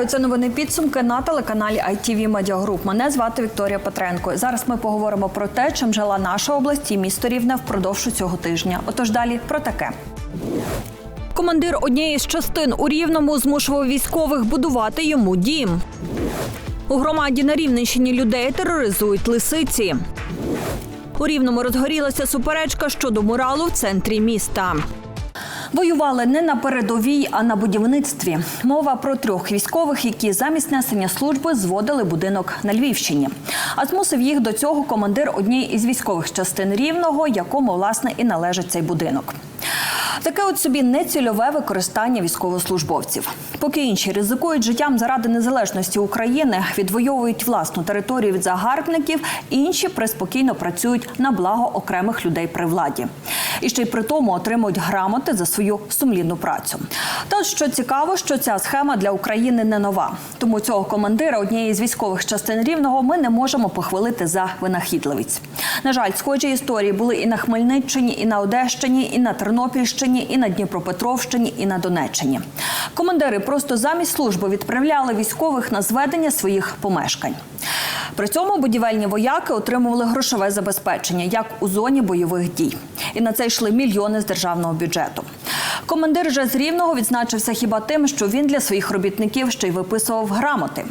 Вітаю, це новини підсумки на телеканалі ITV Media Group. Мене звати Вікторія Петренко. Зараз ми поговоримо про те, чим жила наша область і місто Рівне впродовж цього тижня. Отож далі про таке. Командир однієї з частин у Рівному змушував військових будувати йому дім. У громаді на Рівненщині людей тероризують лисиці. У Рівному розгорілася суперечка щодо муралу в центрі міста. Воювали не на передовій, а на будівництві. Мова про трьох військових, які замість несення служби зводили будинок на Львівщині. А змусив їх до цього командир однієї із військових частин рівного, якому власне і належить цей будинок. Таке от собі нецільове використання військовослужбовців. Поки інші ризикують життям заради незалежності України, відвоюють власну територію від загарбників, інші приспокійно працюють на благо окремих людей при владі. І ще й при тому отримують грамоти за свою сумлінну працю. Та що цікаво, що ця схема для України не нова. Тому цього командира однієї з військових частин рівного ми не можемо похвалити за винахідливість. На жаль, схожі історії були і на Хмельниччині, і на Одещині, і на Тернопільщині, і на Дніпропетровщині, і на Донеччині. Командири просто замість служби відправляли військових на зведення своїх помешкань. При цьому будівельні вояки отримували грошове забезпечення як у зоні бойових дій. І на це йшли мільйони з державного бюджету. Командир же з Рівного відзначився хіба тим, що він для своїх робітників ще й виписував грамоти.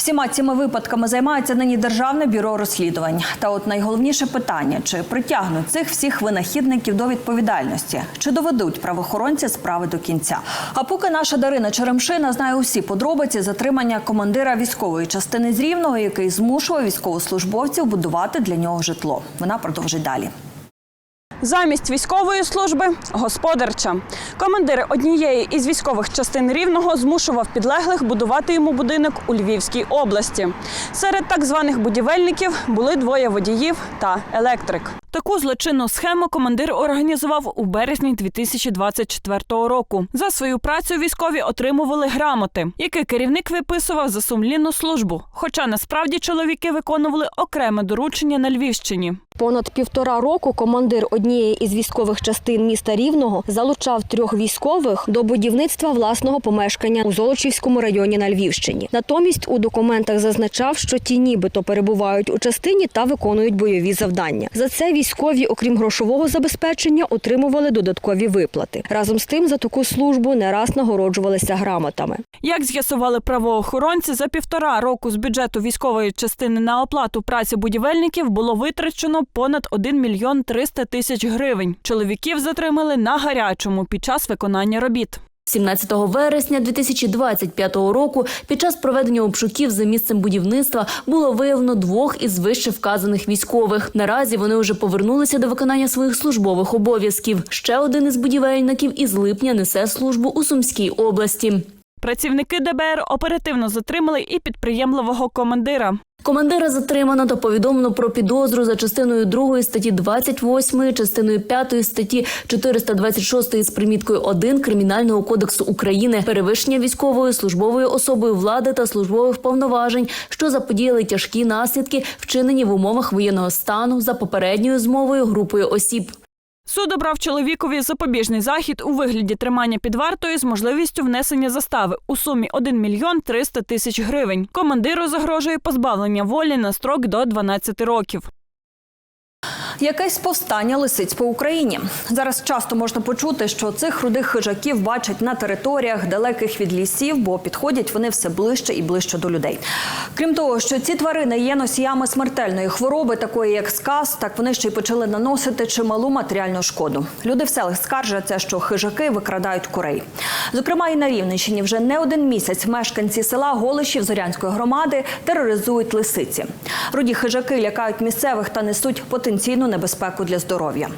Всіма цими випадками займається нині державне бюро розслідувань. Та от найголовніше питання: чи притягнуть цих всіх винахідників до відповідальності, чи доведуть правоохоронці справи до кінця? А поки наша Дарина Черемшина знає усі подробиці затримання командира військової частини з Рівного, який змушував військовослужбовців будувати для нього житло. Вона продовжить далі. Замість військової служби господарча. Командир однієї із військових частин рівного змушував підлеглих будувати йому будинок у Львівській області. Серед так званих будівельників були двоє водіїв та електрик. Таку злочинну схему командир організував у березні 2024 року. За свою працю військові отримували грамоти, які керівник виписував за сумлінну службу. Хоча насправді чоловіки виконували окреме доручення на Львівщині. Понад півтора року командир однієї із військових частин міста Рівного залучав трьох військових до будівництва власного помешкання у Золочівському районі на Львівщині. Натомість у документах зазначав, що ті нібито перебувають у частині та виконують бойові завдання. За це військові, окрім грошового забезпечення, отримували додаткові виплати. Разом з тим за таку службу не раз нагороджувалися грамотами. Як з'ясували правоохоронці, за півтора року з бюджету військової частини на оплату праці будівельників було витрачено понад 1 мільйон 300 тисяч гривень. Чоловіків затримали на гарячому під час виконання робіт. 17 вересня 2025 року під час проведення обшуків за місцем будівництва було виявлено двох із вище вказаних військових. Наразі вони вже повернулися до виконання своїх службових обов'язків. Ще один із будівельників із липня несе службу у Сумській області. Працівники ДБР оперативно затримали і підприємливого командира. Командира затримано та повідомлено про підозру за частиною 2 статті 28, частиною 5 статті 426 з приміткою 1 Кримінального кодексу України перевищення військовою службовою особою влади та службових повноважень, що заподіяли тяжкі наслідки, вчинені в умовах воєнного стану за попередньою змовою групою осіб. Суд обрав чоловікові запобіжний захід у вигляді тримання під вартою з можливістю внесення застави у сумі 1 мільйон 300 тисяч гривень. Командиру загрожує позбавлення волі на строк до 12 років. Якесь повстання лисиць по Україні. Зараз часто можна почути, що цих рудих хижаків бачать на територіях далеких від лісів, бо підходять вони все ближче і ближче до людей. Крім того, що ці тварини є носіями смертельної хвороби, такої як сказ, так вони ще й почали наносити чималу матеріальну шкоду. Люди в селах скаржаться, що хижаки викрадають курей. Зокрема, і на Рівненщині вже не один місяць мешканці села Голишів Зорянської громади тероризують лисиці. Руді хижаки лякають місцевих та несуть потенційну небезпеку для здоров'я.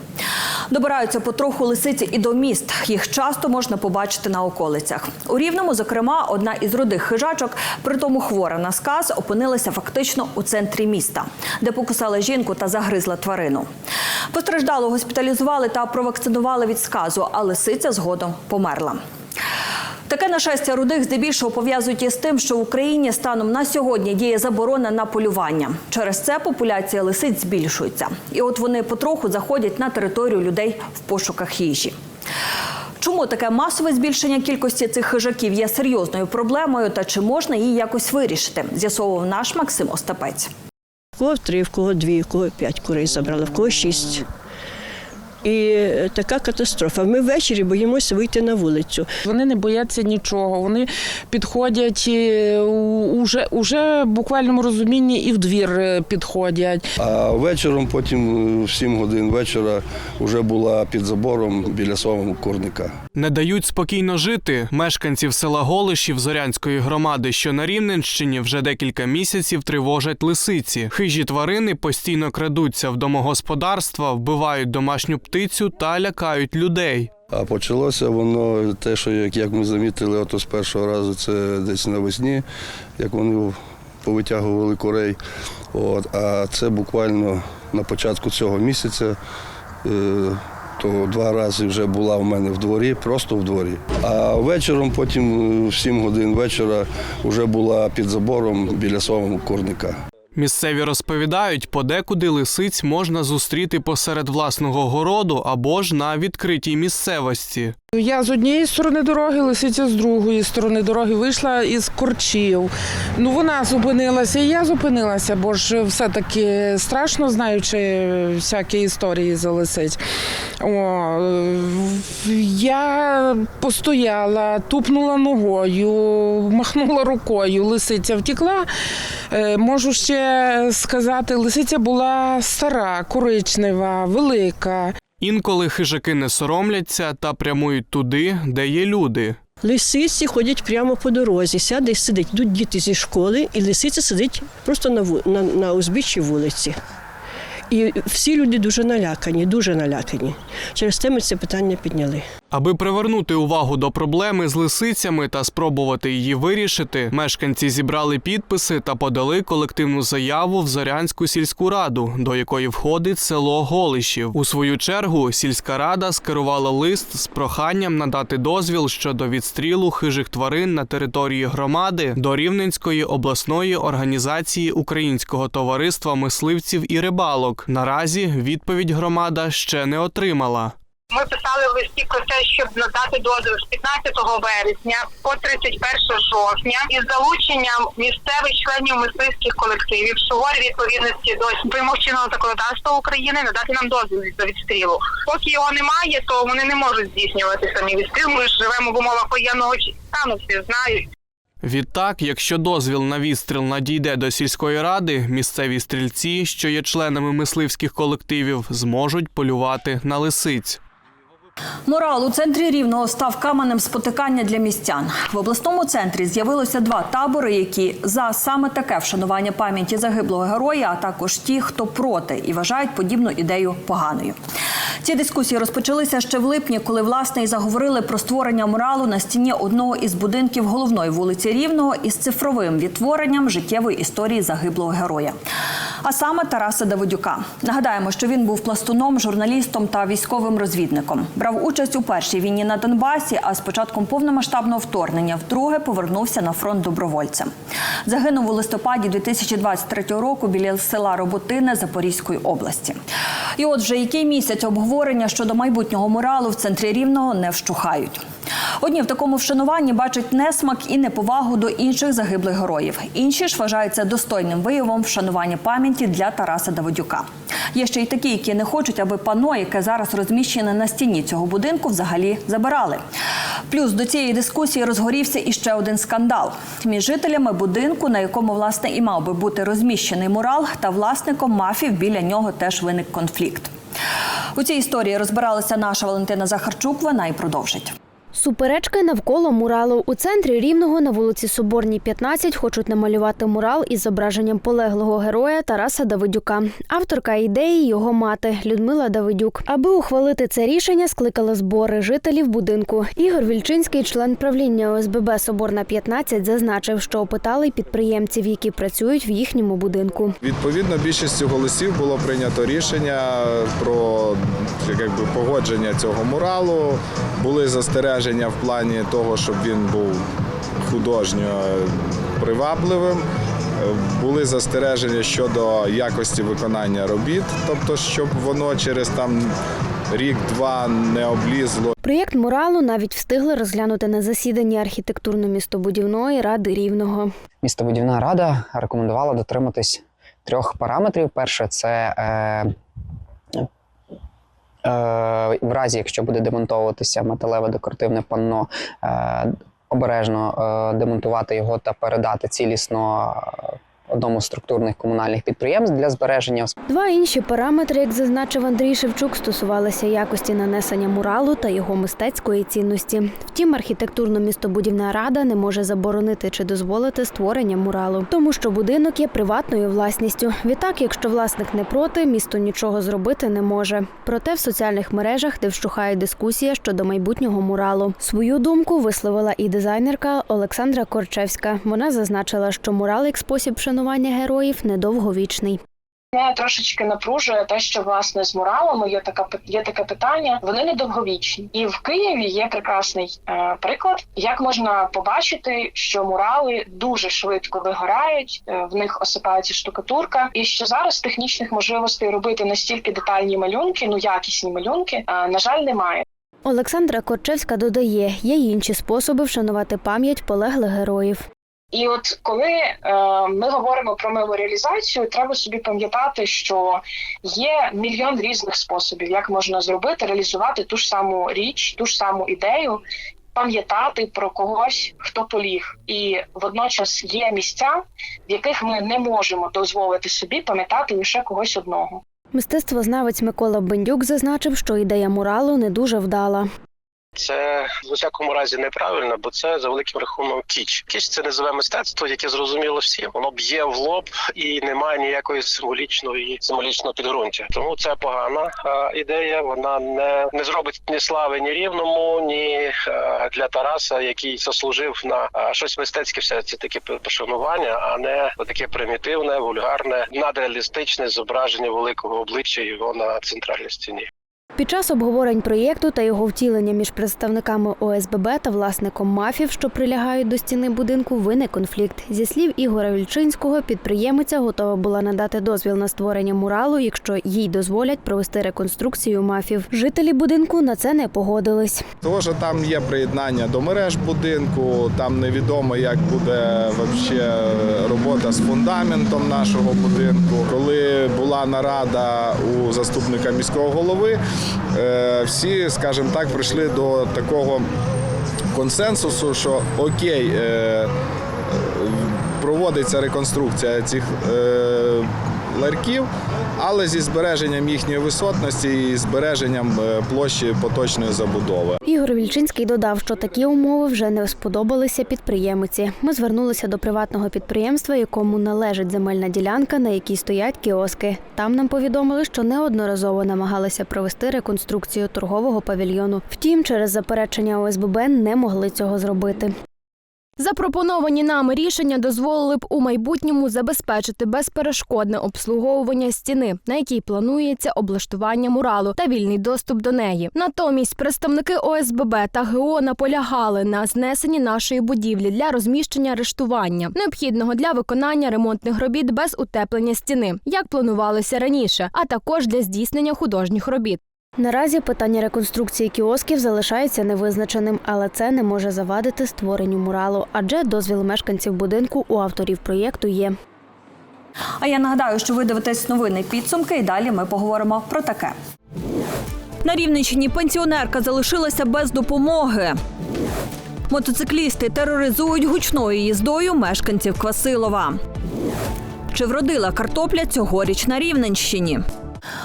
Добираються потроху лисиці і до міст. Їх часто можна побачити на околицях. У Рівному, зокрема, одна із рудих хижачок, притому хвора на сказ, опинилася фактично у центрі міста, де покусала жінку та загризла тварину. Постраждалу госпіталізували та провакцинували від сказу, а лисиця згодом померла. Таке нашестя рудих здебільшого пов'язують із тим, що в Україні станом на сьогодні діє заборона на полювання. Через це популяція лисиць збільшується. І от вони потроху заходять на територію людей в пошуках їжі. Чому таке масове збільшення кількості цих хижаків є серйозною проблемою та чи можна її якось вирішити? З'ясовував наш Максим Остапець. В кого три, в кого дві, в кого п'ять курей забрали, в кого шість. І е, така катастрофа. Ми ввечері боїмося вийти на вулицю. Вони не бояться нічого. Вони підходять е, уже, уже в буквальному розумінні і в двір е, підходять. А вечором, потім в 7 годин вечора, вже була під забором біля свого курника. Не дають спокійно жити мешканців села Голишів Зорянської громади, що на Рівненщині вже декілька місяців тривожать лисиці. Хижі тварини постійно крадуться в домогосподарства, вбивають домашню птицю та лякають людей. А почалося воно те, що як, як ми замітили, ото з першого разу це десь навесні, як вони повитягували курей. От, а це буквально на початку цього місяця. Е, то два рази вже була в мене в дворі, просто в дворі. А вечором, потім е, в 7 годин вечора, вже була під забором біля свого курника. Місцеві розповідають, подекуди лисиць можна зустріти посеред власного городу або ж на відкритій місцевості. Я з однієї сторони дороги, лисиця з другої сторони дороги вийшла із корчів. Ну вона зупинилася, і я зупинилася, бо ж все-таки страшно знаючи всякі історії за лисиць. О, я постояла, тупнула ногою, махнула рукою, лисиця втекла. Е, Можу ще сказати, лисиця була стара, коричнева, велика. Інколи хижаки не соромляться та прямують туди, де є люди. Лисиці ходять прямо по дорозі, сяде і сидить. Йдуть діти зі школи, і лисиця сидить просто на, на, на узбіччі вулиці. І всі люди дуже налякані, дуже налякані. Через те ми це питання підняли. Аби привернути увагу до проблеми з лисицями та спробувати її вирішити, мешканці зібрали підписи та подали колективну заяву в Зорянську сільську раду, до якої входить село Голишів. У свою чергу сільська рада скерувала лист з проханням надати дозвіл щодо відстрілу хижих тварин на території громади до Рівненської обласної організації Українського товариства мисливців і рибалок. Наразі відповідь громада ще не отримала. Ми писали в листі про те, щоб надати дозвіл з 15 вересня по 31 жовтня із залученням місцевих членів мисливських колективів в суворій відповідності до вимог законодавства України надати нам дозвіл до відстрілу. Поки його немає, то вони не можуть здійснювати самі відстріл. Ми ж живемо в умовах воєнного стану, всі знають. Відтак, якщо дозвіл на відстріл надійде до сільської ради, місцеві стрільці, що є членами мисливських колективів, зможуть полювати на лисиць. Морал у центрі рівного став каменем спотикання для містян. В обласному центрі з'явилося два табори, які за саме таке вшанування пам'яті загиблого героя, а також ті, хто проти і вважають подібну ідею поганою. Ці дискусії розпочалися ще в липні, коли власне і заговорили про створення муралу на стіні одного із будинків головної вулиці Рівного із цифровим відтворенням життєвої історії загиблого героя. А саме Тараса Давидюка. Нагадаємо, що він був пластуном, журналістом та військовим розвідником. Брав участь у першій війні на Донбасі, а з початком повномасштабного вторгнення вдруге повернувся на фронт добровольцем. Загинув у листопаді 2023 року біля села Роботине Запорізької області. І от вже який місяць обговорення щодо майбутнього моралу в центрі рівного не вщухають. Одні в такому вшануванні бачать несмак і неповагу до інших загиблих героїв. Інші ж вважають достойним виявом вшанування пам'яті для Тараса Давидюка. Є ще й такі, які не хочуть, аби пано, яке зараз розміщене на стіні цього будинку, взагалі забирали. Плюс до цієї дискусії розгорівся іще один скандал між жителями будинку, на якому власне і мав би бути розміщений мурал, та власником мафів біля нього теж виник конфлікт. У цій історії розбиралася наша Валентина Захарчук. Вона і продовжить. Суперечки навколо муралу у центрі рівного на вулиці Соборній, 15 хочуть намалювати мурал із зображенням полеглого героя Тараса Давидюка. Авторка ідеї його мати Людмила Давидюк. Аби ухвалити це рішення, скликали збори жителів будинку. Ігор Вільчинський, член правління ОСББ Соборна 15, зазначив, що опитали підприємців, які працюють в їхньому будинку. Відповідно, більшістю голосів було прийнято рішення про якби, погодження цього муралу. Були застереження в плані того, щоб він був художньо привабливим. Були застереження щодо якості виконання робіт, тобто, щоб воно через там рік-два не облізло. Проєкт муралу навіть встигли розглянути на засіданні архітектурно-містобудівної ради Рівного. Містобудівна рада рекомендувала дотриматись трьох параметрів. Перше, це е, в разі, якщо буде демонтовуватися металеве декоративне панно, е, обережно е, демонтувати його та передати цілісно е, одному з структурних комунальних підприємств для збереження Два інші параметри, як зазначив Андрій Шевчук, стосувалися якості нанесення муралу та його мистецької цінності. Втім, архітектурно-містобудівна рада не може заборонити чи дозволити створення муралу, тому що будинок є приватною власністю. Відтак, якщо власник не проти, місто нічого зробити не може. Проте в соціальних мережах, де вщухає дискусія щодо майбутнього муралу, свою думку висловила і дизайнерка Олександра Корчевська. Вона зазначила, що мурал як спосіб шанування героїв недовговічний. Мене трошечки напружує те, що власне з муралами є така є таке питання. Вони недовговічні, і в Києві є прекрасний е, приклад, як можна побачити, що мурали дуже швидко вигорають, е, в них осипається штукатурка, і що зараз технічних можливостей робити настільки детальні малюнки, ну якісні малюнки, е, на жаль, немає. Олександра Корчевська додає, є й інші способи вшанувати пам'ять полеглих героїв. І от коли е, ми говоримо про меморіалізацію, треба собі пам'ятати, що є мільйон різних способів, як можна зробити, реалізувати ту ж саму річ, ту ж саму ідею, пам'ятати про когось, хто поліг. І водночас є місця, в яких ми не можемо дозволити собі пам'ятати лише когось одного. Мистецтвознавець Микола Бендюк зазначив, що ідея муралу не дуже вдала. Це в усякому разі неправильно, бо це за великим рахунком кіч. Кіч це низове мистецтво, яке зрозуміло всім. Воно б'є в лоб і немає ніякої символічної символічного підґрунтя. Тому це погана а, ідея. Вона не, не зробить ні слави ні рівному, ні а, для Тараса, який заслужив на а, щось мистецьке. Все це таке пошанування, а не таке примітивне, вульгарне, надреалістичне зображення великого обличчя його на центральній стіні. Під час обговорень проєкту та його втілення між представниками ОСББ та власником мафів, що прилягають до стіни будинку, виник конфлікт. Зі слів Ігоря Вільчинського, підприємиця готова була надати дозвіл на створення муралу, якщо їй дозволять провести реконструкцію мафів. Жителі будинку на це не погодились. Що там є приєднання до мереж будинку, там невідомо, як буде вообще робота з фундаментом нашого будинку. Коли була нарада у заступника міського голови, всі, скажімо так, прийшли до такого консенсусу, що окей, е, проводиться реконструкція цих е, ларьків, але зі збереженням їхньої висотності і збереженням е, площі поточної забудови. Ігор Вільчинський додав, що такі умови вже не сподобалися підприємиці. Ми звернулися до приватного підприємства, якому належить земельна ділянка, на якій стоять кіоски. Там нам повідомили, що неодноразово намагалися провести реконструкцію торгового павільйону. Втім, через заперечення ОСББ не могли цього зробити. Запропоновані нами рішення дозволили б у майбутньому забезпечити безперешкодне обслуговування стіни, на якій планується облаштування муралу та вільний доступ до неї. Натомість представники ОСББ та ГО наполягали на знесенні нашої будівлі для розміщення арештування, необхідного для виконання ремонтних робіт без утеплення стіни, як планувалося раніше, а також для здійснення художніх робіт. Наразі питання реконструкції кіосків залишається невизначеним, але це не може завадити створенню муралу, адже дозвіл мешканців будинку у авторів проєкту є. А я нагадаю, що ви дивитесь новини підсумки, і далі ми поговоримо про таке. На Рівненщині пенсіонерка залишилася без допомоги. Мотоциклісти тероризують гучною їздою мешканців Квасилова. Чи вродила картопля цьогоріч на Рівненщині?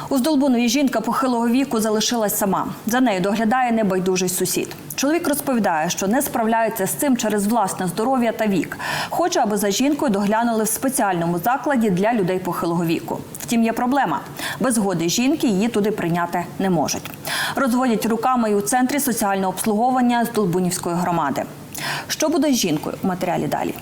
У Здолбунові жінка похилого віку залишилась сама. За нею доглядає небайдужий сусід. Чоловік розповідає, що не справляється з цим через власне здоров'я та вік. Хоче, аби за жінкою доглянули в спеціальному закладі для людей похилого віку. Втім, є проблема. Без згоди жінки її туди прийняти не можуть. Розводять руками і у центрі соціального обслуговування Здолбунівської громади. Що буде з жінкою у матеріалі далі?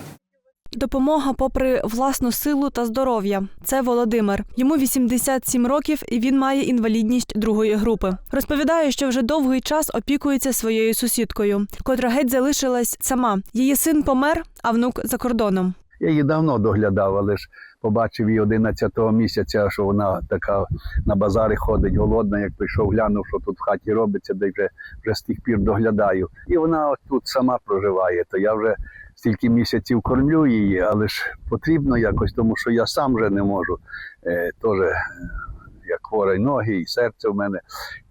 Допомога попри власну силу та здоров'я. Це Володимир. Йому 87 років і він має інвалідність другої групи. Розповідає, що вже довгий час опікується своєю сусідкою, котра геть залишилась сама. Її син помер, а внук за кордоном. Я її давно доглядав, але ж побачив її 11-го місяця, що вона така на базари ходить голодна, як прийшов, глянув, що тут в хаті робиться, де вже, вже з тих пір доглядаю. І вона тут сама проживає. То я вже стільки місяців кормлю її, але ж потрібно якось, тому що я сам вже не можу. Е, теж е, як хворий ноги і серце в мене,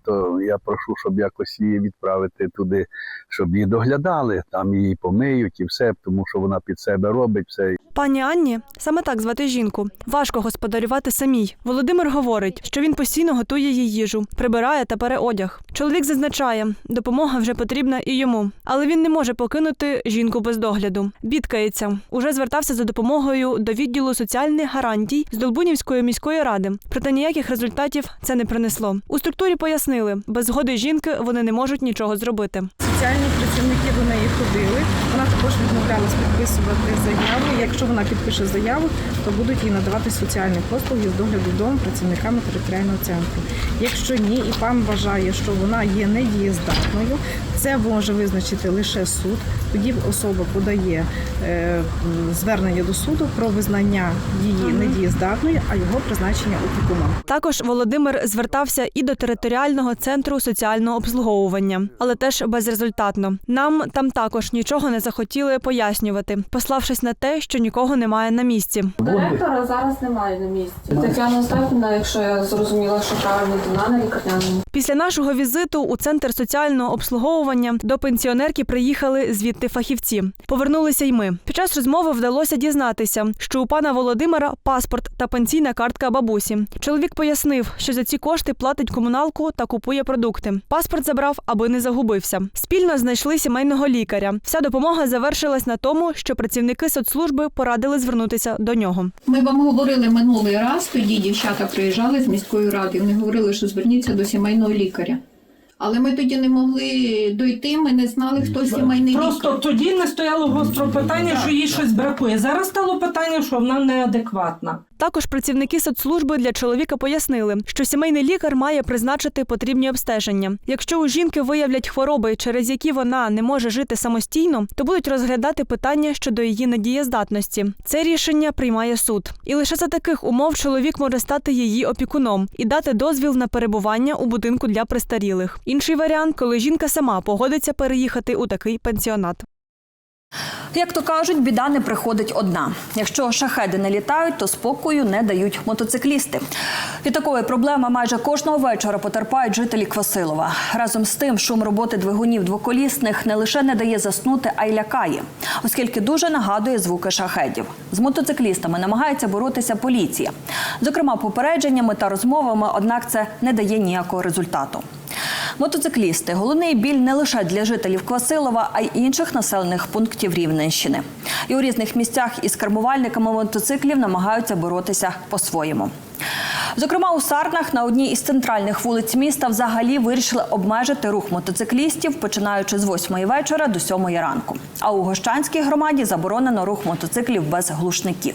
то я прошу, щоб якось її відправити туди, щоб її доглядали, там її помиють і все, тому що вона під себе робить все. Пані Анні, саме так звати жінку. Важко господарювати самій. Володимир говорить, що він постійно готує їй їжу, прибирає та пере одяг. Чоловік зазначає, допомога вже потрібна і йому, але він не може покинути жінку без догляду. Бідкається. Уже звертався за допомогою до відділу соціальних гарантій з Долбунівської міської ради. Проте ніяких результатів це не принесло. У структурі пояснили, без згоди жінки вони не можуть нічого зробити. Соціальні працівники до неї ходили. Вона також відмовлялась підписувати заяву. Якщо вона підпише заяву, то будуть їй надавати соціальні послуги з догляду дому працівниками територіального центру. Якщо ні, і пан вважає, що вона є недієздатною, це може визначити лише суд. Тоді особа подає е, звернення до суду про визнання її недієздатною, а його призначення опікуном. Також Володимир звертався і до територіального центру соціального обслуговування, але теж безрезультатно. Нам там також нічого не захотіли пояснювати, пославшись на те, що нікого немає на місці. Директора зараз немає на місці. Тетяна Остапівна, якщо я зрозуміла, що правильно вона на лікарняному. Після нашого візиту у центр соціального обслуговування до пенсіонерки приїхали звідти фахівці. Повернулися й ми. Під час розмови вдалося дізнатися, що у пана Володимира паспорт та пенсійна картка бабусі. Чоловік пояснив, що за ці кошти платить комуналку та купує продукти. Паспорт забрав, аби не загубився. Спільно знайшли сімейного лікаря. Вся допомога завершилась на тому, що працівники соцслужби порадили звернутися до нього. Ми вам говорили минулий раз, тоді дівчата приїжджали з міської ради, вони говорили, що зверніться до сімейного лікаря. Але ми тоді не могли дойти, ми не знали, хто сімейний Просто лікар. тоді не стояло гостро питання, що їй щось бракує. Зараз стало питання, що вона неадекватна. Також працівники соцслужби для чоловіка пояснили, що сімейний лікар має призначити потрібні обстеження. Якщо у жінки виявлять хвороби, через які вона не може жити самостійно, то будуть розглядати питання щодо її недієздатності. Це рішення приймає суд. І лише за таких умов чоловік може стати її опікуном і дати дозвіл на перебування у будинку для престарілих. Інший варіант, коли жінка сама погодиться переїхати у такий пенсіонат. Як то кажуть, біда не приходить одна. Якщо шахеди не літають, то спокою не дають мотоциклісти. Від такої проблеми майже кожного вечора потерпають жителі Квасилова. Разом з тим, шум роботи двигунів двоколісних не лише не дає заснути, а й лякає, оскільки дуже нагадує звуки шахедів. З мотоциклістами намагається боротися поліція, зокрема попередженнями та розмовами, однак це не дає ніякого результату. Мотоциклісти головний біль не лише для жителів Квасилова, а й інших населених пунктів Рівненщини. І у різних місцях із кермувальниками мотоциклів намагаються боротися по-своєму. Зокрема, у Сарнах на одній із центральних вулиць міста взагалі вирішили обмежити рух мотоциклістів, починаючи з 8 вечора до 7 ранку. А у Гощанській громаді заборонено рух мотоциклів без глушників.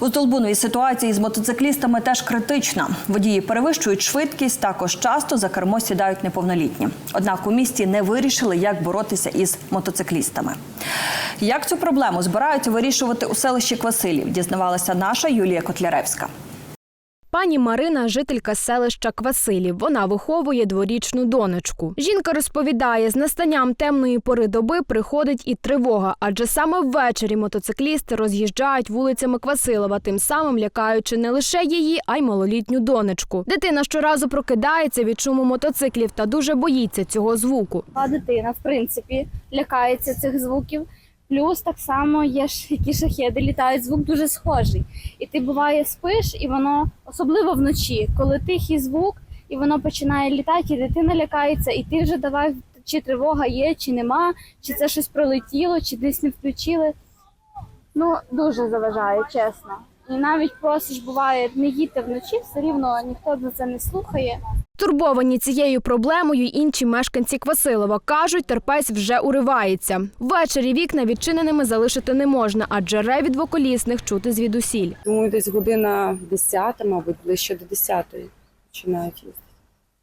У Столбуновій ситуації з мотоциклістами теж критична. Водії перевищують швидкість, також часто за кермо сідають неповнолітні. Однак у місті не вирішили, як боротися із мотоциклістами. Як цю проблему збираються вирішувати у селищі Квасилів, дізнавалася наша Юлія Котляревська. Пані Марина жителька селища Квасилів. Вона виховує дворічну донечку. Жінка розповідає, з настанням темної пори доби приходить і тривога, адже саме ввечері мотоциклісти роз'їжджають вулицями Квасилова, тим самим лякаючи не лише її, а й малолітню донечку. Дитина щоразу прокидається від шуму мотоциклів та дуже боїться цього звуку. А дитина, в принципі, лякається цих звуків. Плюс так само є ж які шахеди літають, звук дуже схожий. І ти буває спиш, і воно особливо вночі, коли тихий звук, і воно починає літати, і дитина лякається, і ти вже давай, чи тривога є, чи нема, чи це щось пролетіло, чи десь не включили. Ну, дуже заважає, чесно. І навіть просиш, буває, не їдьте вночі, все рівно ніхто за це не слухає. Турбовані цією проблемою й інші мешканці Квасилова кажуть, терпець вже уривається. Ввечері вікна відчиненими залишити не можна, адже реві двоколісних чути звідусіль. Думаю, десь година 10, мабуть, ближче до 10 починають їздити.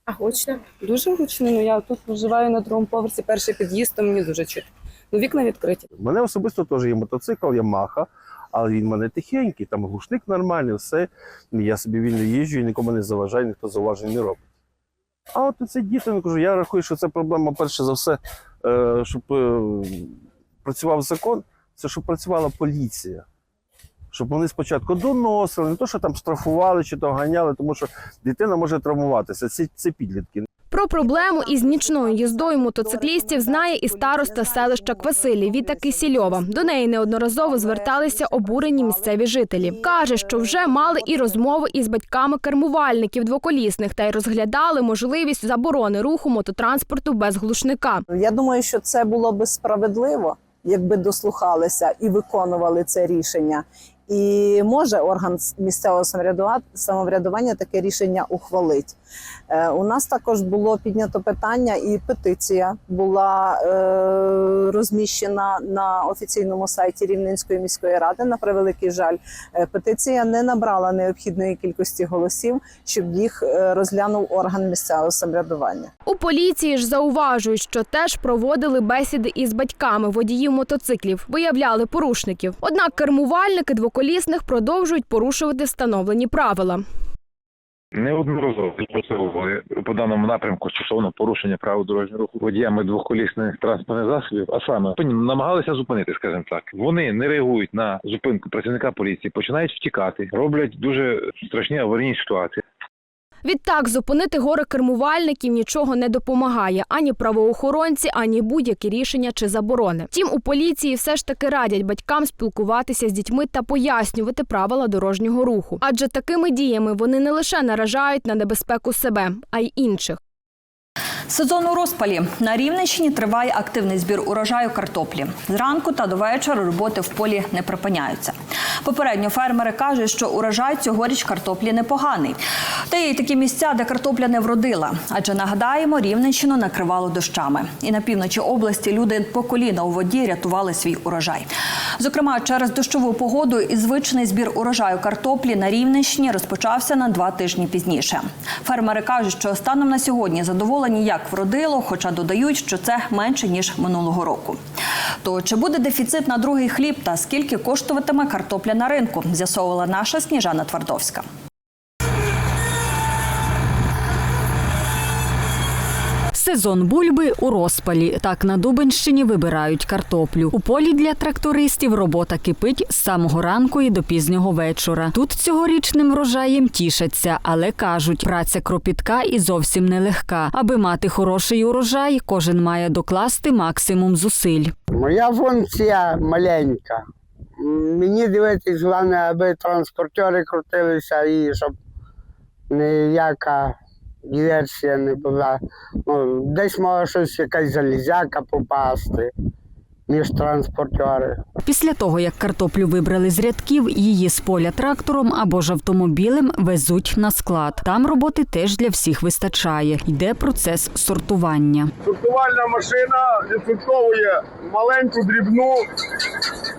А гучно? Дуже гучно. Ну я тут проживаю на другому поверсі, перший під'їзд, то мені дуже чути. Ну вікна відкриті. У мене особисто теж є мотоцикл Yamaha, Але він в мене тихенький, там глушник нормальний, все. Я собі вільно їжджу і нікому не заважаю, ніхто зауважень не робить. А от це діти, кажу, я рахую, що це проблема перше за все, е, щоб е, працював закон, це щоб працювала поліція. Щоб вони спочатку доносили, не то, що там штрафували чи то ганяли, тому що дитина може травмуватися. Це, це підлітки. Про проблему із нічною їздою мотоциклістів знає і староста селища Квасилі Віта Кисільова. До неї неодноразово зверталися обурені місцеві жителі. Каже, що вже мали і розмови із батьками кермувальників двоколісних та й розглядали можливість заборони руху мототранспорту без глушника. Я думаю, що це було би справедливо, якби дослухалися і виконували це рішення. І може орган місцевого самоврядува- самоврядування таке рішення ухвалить. Е, у нас також було піднято питання, і петиція була е, розміщена на офіційному сайті Рівненської міської ради. На превеликий жаль, Е, петиція не набрала необхідної кількості голосів, щоб їх розглянув орган місцевого самоврядування. У поліції ж зауважують, що теж проводили бесіди із батьками водіїв мотоциклів, виявляли порушників. Однак кермувальники двоколісних продовжують порушувати встановлені правила. Неодноразово працювали по даному напрямку стосовно порушення правил дорожнього руху водіями двохколісних транспортних засобів, а саме намагалися зупинити, скажімо так. Вони не реагують на зупинку працівника поліції, починають втікати, роблять дуже страшні аварійні ситуації. Відтак зупинити гори кермувальників нічого не допомагає ані правоохоронці, ані будь-які рішення чи заборони. Втім, у поліції все ж таки радять батькам спілкуватися з дітьми та пояснювати правила дорожнього руху. Адже такими діями вони не лише наражають на небезпеку себе, а й інших. Сезон у розпалі на Рівненщині триває активний збір урожаю картоплі. Зранку та до вечора роботи в полі не припиняються. Попередньо фермери кажуть, що урожай цьогоріч картоплі непоганий. Та є й такі місця, де картопля не вродила. Адже нагадаємо, Рівненщину накривало дощами. І на півночі області люди по коліна у воді рятували свій урожай. Зокрема, через дощову погоду і звичний збір урожаю картоплі на Рівненщині розпочався на два тижні пізніше. Фермери кажуть, що станом на сьогодні задоволені як вродило, хоча додають, що це менше ніж минулого року. То чи буде дефіцит на другий хліб та скільки коштуватиме картопля на ринку? З'ясовувала наша Сніжана Твардовська. Сезон бульби у розпалі. Так на Дубенщині вибирають картоплю. У полі для трактористів робота кипить з самого ранку і до пізнього вечора. Тут цьогорічним врожаєм тішаться, але кажуть, праця кропітка і зовсім нелегка. Аби мати хороший урожай, кожен має докласти максимум зусиль. Моя функція маленька. Мені дивитись, головне, аби транспортери крутилися і щоб ніяка диверсія не була. Ну, десь може щось якась залізяка попасти між транспортери. Після того, як картоплю вибрали з рядків, її з поля трактором або ж автомобілем везуть на склад. Там роботи теж для всіх вистачає. Йде процес сортування. Сортувальна машина відсортовує маленьку дрібну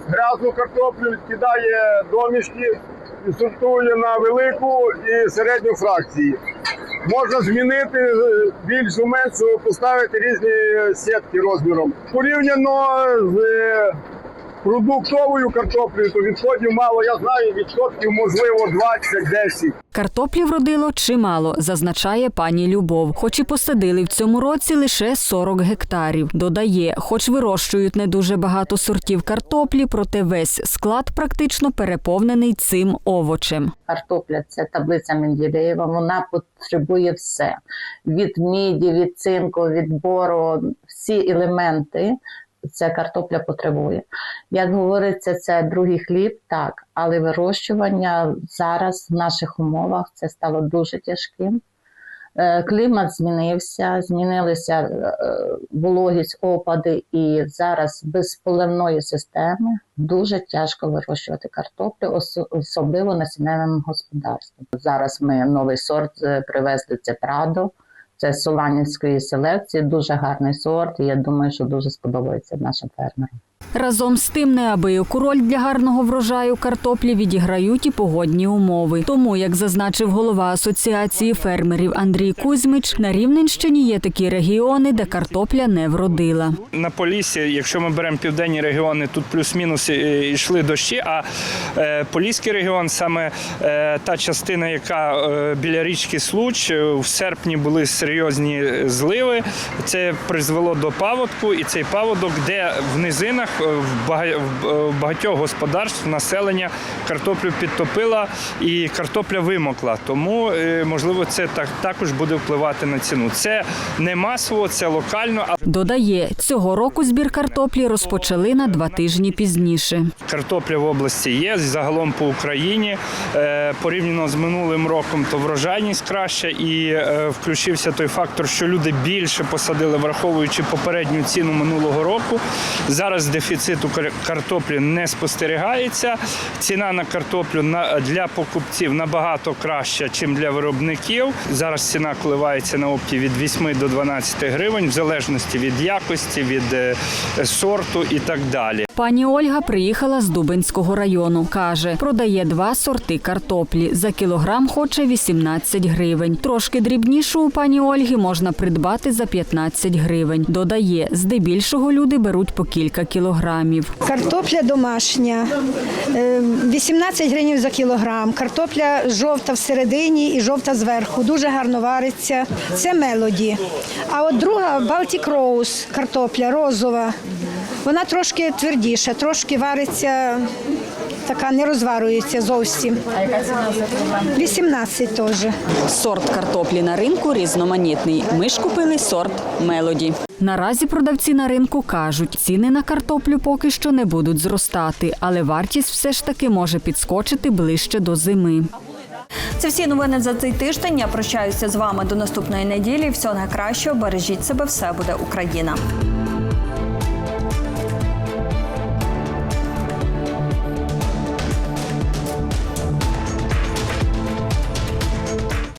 грязну картоплю, кидає домішки сортує на велику і середню фракції. Можна змінити е, більшу меншу, поставити різні сітки розміром. Порівняно з е, продуктовою картоплею, то відходів мало. Я знаю, відсотків можливо 20-10. Картоплі вродило чимало, зазначає пані Любов. Хоч і посадили в цьому році лише 40 гектарів. Додає, хоч вирощують не дуже багато сортів картоплі, проте весь склад практично переповнений цим овочем. Картопля це таблиця Менделєєва, вона потребує все: від міді, від цинку, від бору, всі елементи. Ця картопля потребує. Як говориться, це другий хліб, так, але вирощування зараз в наших умовах це стало дуже тяжким. Е, Клімат змінився, змінилися е, вологість, опади, і зараз без поливної системи дуже тяжко вирощувати картоплю, ос- особливо насінневим господарством. Зараз ми новий сорт е, привезли це Прадо. Це Соланівської селекції, дуже гарний сорт, і я думаю, що дуже сподобається нашим фермерам. Разом з тим, неабияку роль для гарного врожаю картоплі відіграють і погодні умови. Тому, як зазначив голова асоціації фермерів Андрій Кузьмич, на Рівненщині є такі регіони, де картопля не вродила. На Поліссі, якщо ми беремо південні регіони, тут плюс-мінус е, йшли дощі. А е, Поліський регіон, саме е, та частина, яка біля річки Случ, в серпні були серйозні зливи. Це призвело до паводку, і цей паводок, де в низинах в в е, в багатьох господарств населення картоплю підтопила і картопля вимокла. Тому е, можливо це так також буде впливати на ціну. Це не масово, це локально. Додає, цього року збір картоплі розпочали на два тижні пізніше. Картопля в області є загалом по Україні. Е, Порівняно з минулим роком, то врожайність краща і е, включився той фактор, що люди більше посадили, враховуючи попередню ціну минулого року. Зараз дефіциту картоплі не спостерігається. Ціна на картоплю для покупців набагато краща, ніж для виробників. Зараз ціна коливається на опті від 8 до 12 гривень, в залежності від якості, від е, сорту і так далі. Пані Ольга приїхала з Дубинського району. Каже, продає два сорти картоплі. За кілограм хоче 18 гривень. Трошки дрібнішу у пані Ольги можна придбати за 15 гривень. Додає, здебільшого люди беруть по кілька кілограмів. Картопля домашня, е, 18 гривень за кілограм. Картопля жовта всередині і жовта зверху. Дуже гарно вариться. Це мелоді. А от друга Балтік Роуз, картопля розова. Вона трошки твердіша, трошки вариться, така не розварюється зовсім. А яка ціна за кілограм? 18 теж. Сорт картоплі на ринку різноманітний. Ми ж купили сорт Мелоді. Наразі продавці на ринку кажуть, ціни на картоплю поки що не будуть зростати, але вартість все ж таки може підскочити ближче до зими. Це всі новини за цей тиждень. Я прощаюся з вами до наступної неділі. Всього найкращого. Бережіть себе, все буде Україна.